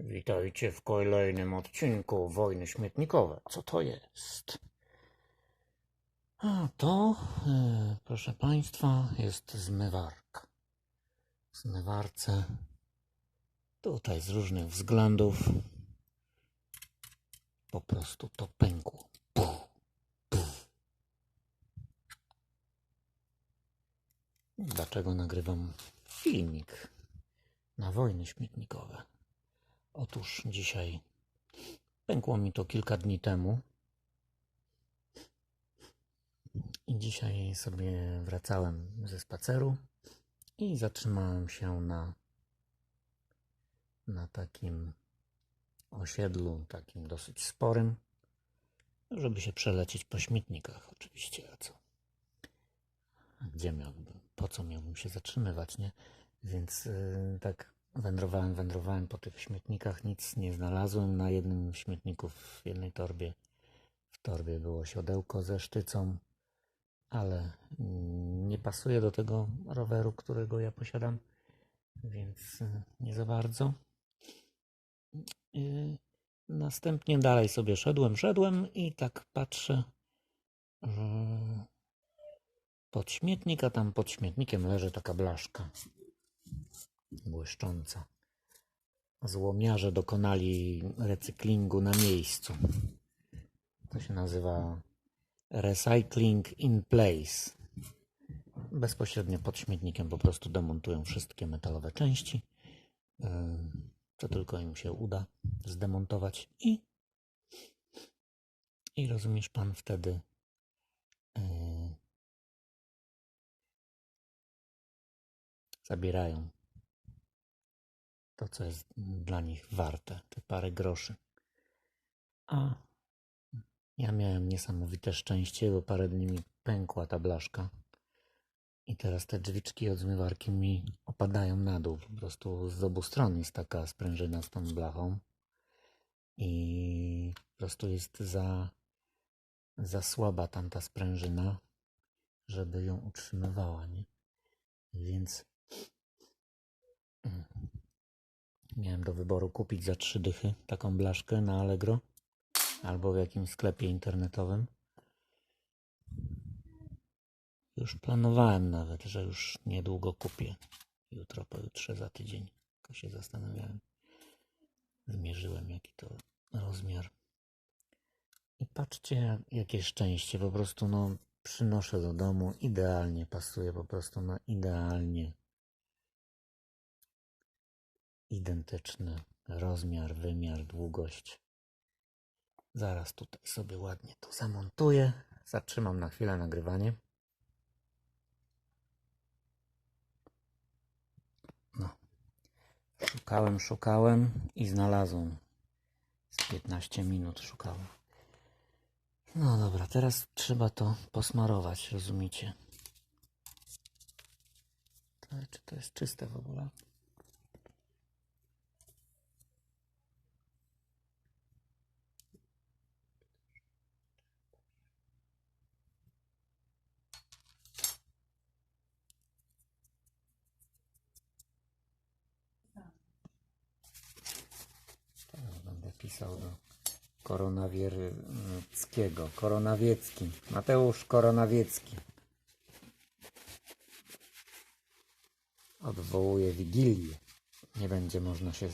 Witajcie w kolejnym odcinku Wojny Śmietnikowe. Co to jest? A to, e, proszę Państwa, jest zmywarka. W zmywarce tutaj z różnych względów po prostu to pękło. Puh, puh. Dlaczego nagrywam filmik na wojny śmietnikowe? Otóż dzisiaj pękło mi to kilka dni temu. I dzisiaj sobie wracałem ze spaceru i zatrzymałem się na, na takim osiedlu, takim dosyć sporym, żeby się przelecieć po śmietnikach, oczywiście, a co? Gdzie miałbym, po co miałbym się zatrzymywać, nie? Więc yy, tak wędrowałem, wędrowałem po tych śmietnikach, nic nie znalazłem. Na jednym śmietniku, w jednej torbie, w torbie było siodełko ze sztycą, ale nie pasuje do tego roweru, którego ja posiadam, więc y, nie za bardzo. Y, Następnie dalej sobie szedłem, szedłem i tak patrzę, pod śmietnik, a tam pod śmietnikiem leży taka blaszka błyszcząca. Złomiarze dokonali recyklingu na miejscu. To się nazywa recycling in place. Bezpośrednio pod śmietnikiem po prostu demontują wszystkie metalowe części, yy, co tylko im się uda zdemontować i i rozumiesz pan wtedy yy, zabierają to, co jest dla nich warte, te parę groszy. A ja miałem niesamowite szczęście, bo parę dni mi pękła ta blaszka. I teraz te drzwiczki od zmywarki mi opadają na dół. Po prostu z obu stron jest taka sprężyna z tą blachą. I po prostu jest za, za słaba tamta sprężyna, żeby ją utrzymywała, nie? Więc mm, Miałem do wyboru kupić za trzy dychy taką blaszkę na Allegro albo w jakimś sklepie internetowym. Już planowałem nawet, że już niedługo kupię. Jutro, pojutrze, za tydzień. Tylko się zastanawiałem. Zmierzyłem, jaki to rozmiar. I patrzcie, jakie szczęście. Po prostu, no, przynoszę do domu. Idealnie pasuje, po prostu, no, idealnie identyczny rozmiar, wymiar, długość. Zaraz tutaj sobie ładnie to zamontuję. Zatrzymam na chwilę nagrywanie. No. Szukałem, szukałem i znalazłem. Z 15 minut szukałem. No dobra, teraz trzeba to posmarować, rozumiecie? To, czy to jest czyste w ogóle? Teraz będę pisał do koronawieckiego. Koronawiecki. Mateusz Koronawiecki. Odwołuje Wigilię. Nie będzie można się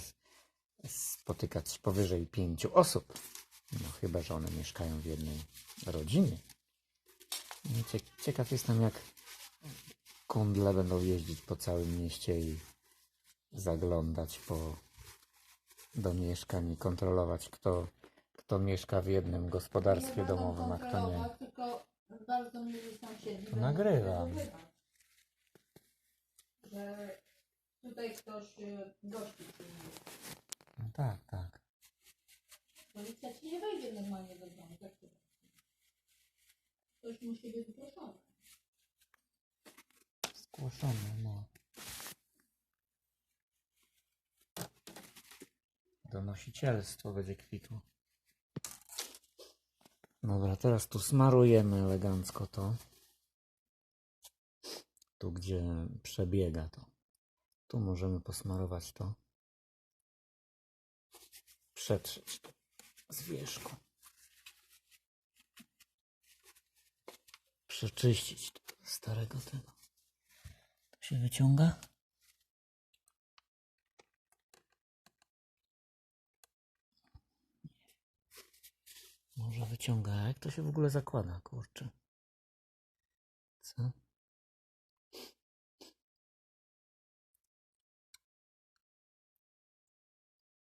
spotykać powyżej pięciu osób. No chyba, że one mieszkają w jednej rodzinie. No, cie- Ciekaw jestem, jak kundle będą jeździć po całym mieście i zaglądać po do mieszkań i kontrolować, kto, kto mieszka w jednym gospodarstwie domowym, a kto nie. Tylko bardzo mili sąsiedzi. To nagrywam. Że tutaj ktoś y, gości przyjmuje. No tak, tak. Policja ci nie wejdzie normalnie do domu. Tak to Ktoś musi być zgłoszony. Zgłoszone, no. Donosicielstwo będzie kwitło. Dobra, teraz tu smarujemy elegancko to. Tu, gdzie przebiega to. Tu możemy posmarować to. przetrzeć z wierzchu. Przeczyścić starego tego. To się wyciąga? Wyciąga. Jak to się w ogóle zakłada, kurczę? Co?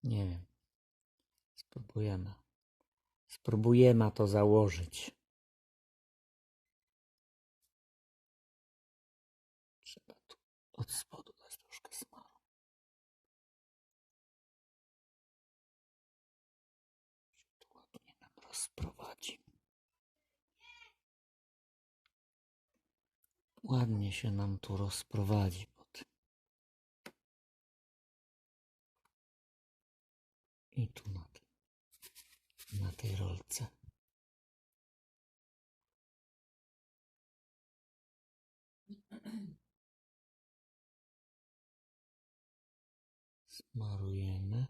Nie wiem. Spróbujemy. Spróbujemy to założyć. Trzeba tu od spodu dać troszkę smaru. Się tu ładnie nam rozprowadzi. Ładnie się nam tu rozprowadzi. I tu na. Na tej rolce. Smarujemy.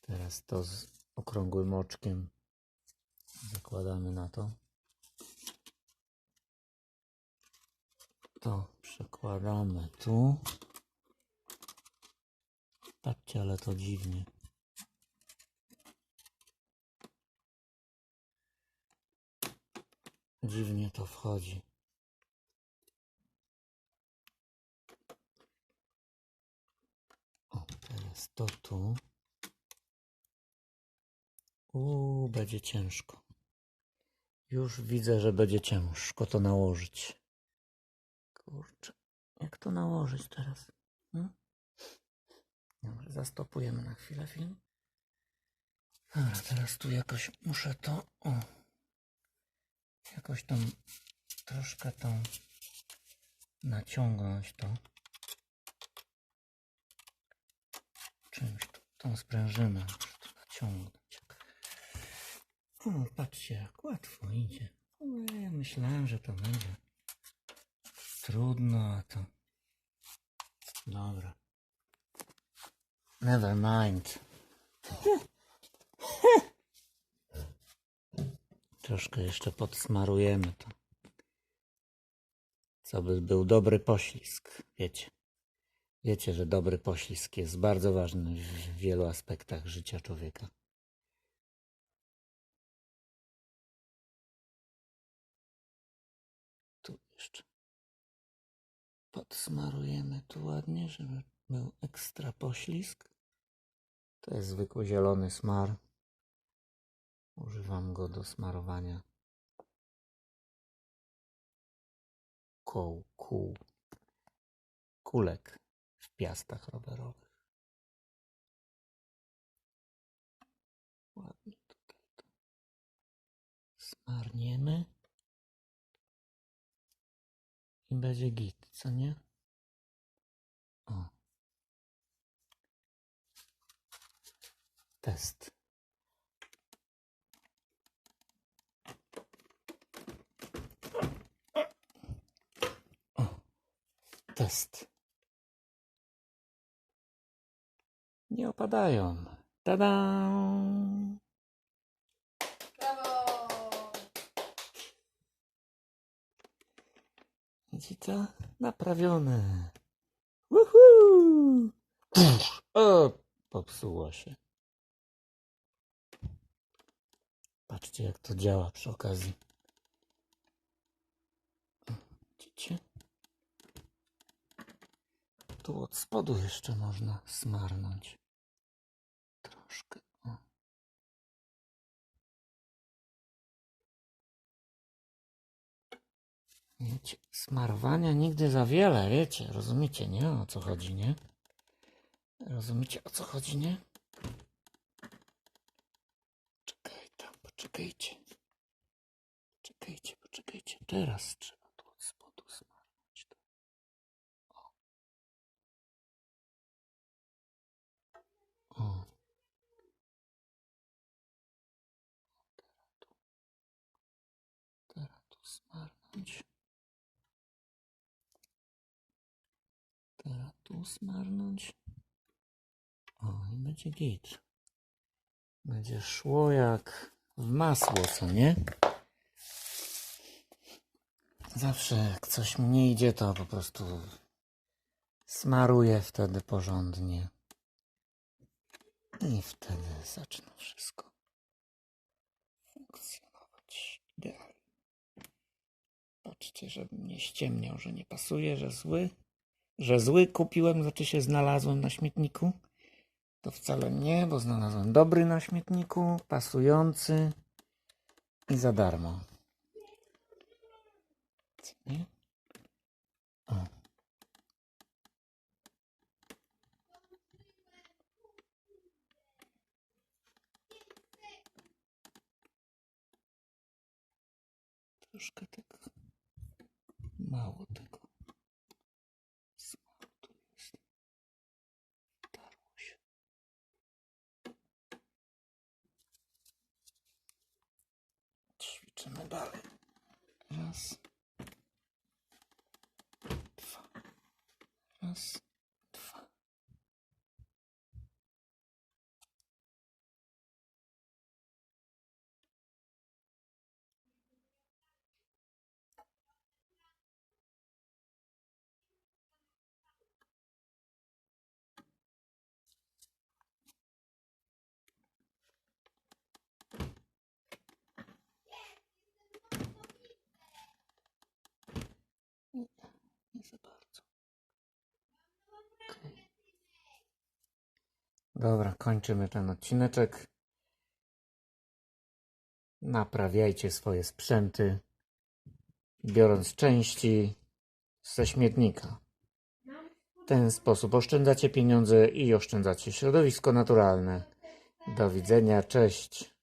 Teraz to z okrągłym oczkiem zakładamy na to. To przekładamy tu. Patrzcie, ale to dziwnie. Dziwnie to wchodzi. O, teraz to tu. Uuu, będzie ciężko. Już widzę, że będzie ciężko to nałożyć. Kurczę, jak to nałożyć teraz? Hmm? Dobra, zastopujemy na chwilę film. Dobra, teraz tu jakoś muszę to. O, jakoś tam troszkę tą naciągnąć to. Czymś tą sprężynę naciągnąć. O, patrzcie, jak łatwo idzie. O, ja myślałem, że to będzie trudno, a to. Dobra. Never mind. Troszkę jeszcze podsmarujemy to. Co by był dobry poślizg, wiecie. Wiecie, że dobry poślizg jest bardzo ważny w wielu aspektach życia człowieka. Tu jeszcze podsmarujemy tu ładnie, żeby był ekstra poślizg. To jest zwykły zielony smar. Używam go do smarowania koł, kół, kulek w piastach rowerowych. Ładnie tutaj to smarniemy i będzie git, co nie? O. Test. O. Test. Nie opadają. Tada! Widzicie? Naprawione. Woohoo! O, popsuło się. Patrzcie, jak to działa przy okazji. Widzicie? Tu od spodu jeszcze można smarnąć. Wiecie, smarowania nigdy za wiele, wiecie, rozumiecie, nie? O co chodzi, nie? Rozumiecie, o co chodzi, nie? Czekaj tam, poczekajcie. Czekajcie, poczekajcie. Teraz trzeba tu od spodu smarnąć. to. O. O. Teraz tu. Teraz tu smarnąć. Teraz tu smarnąć. O, i będzie git. Będzie szło jak w masło, co nie? Zawsze jak coś mi nie idzie, to po prostu smaruję wtedy porządnie. I wtedy zaczyna wszystko funkcjonować idealnie. Patrzcie, żebym nie ściemniał, że nie pasuje, że zły. Że zły kupiłem, znaczy się znalazłem na śmietniku. To wcale nie, bo znalazłem dobry na śmietniku, pasujący i za darmo. Nie? O. Troszkę tak mało. about it. Yes. Yes. Dobra, kończymy ten odcineczek. Naprawiajcie swoje sprzęty, biorąc części ze śmietnika. W ten sposób oszczędzacie pieniądze i oszczędzacie środowisko naturalne. Do widzenia, cześć.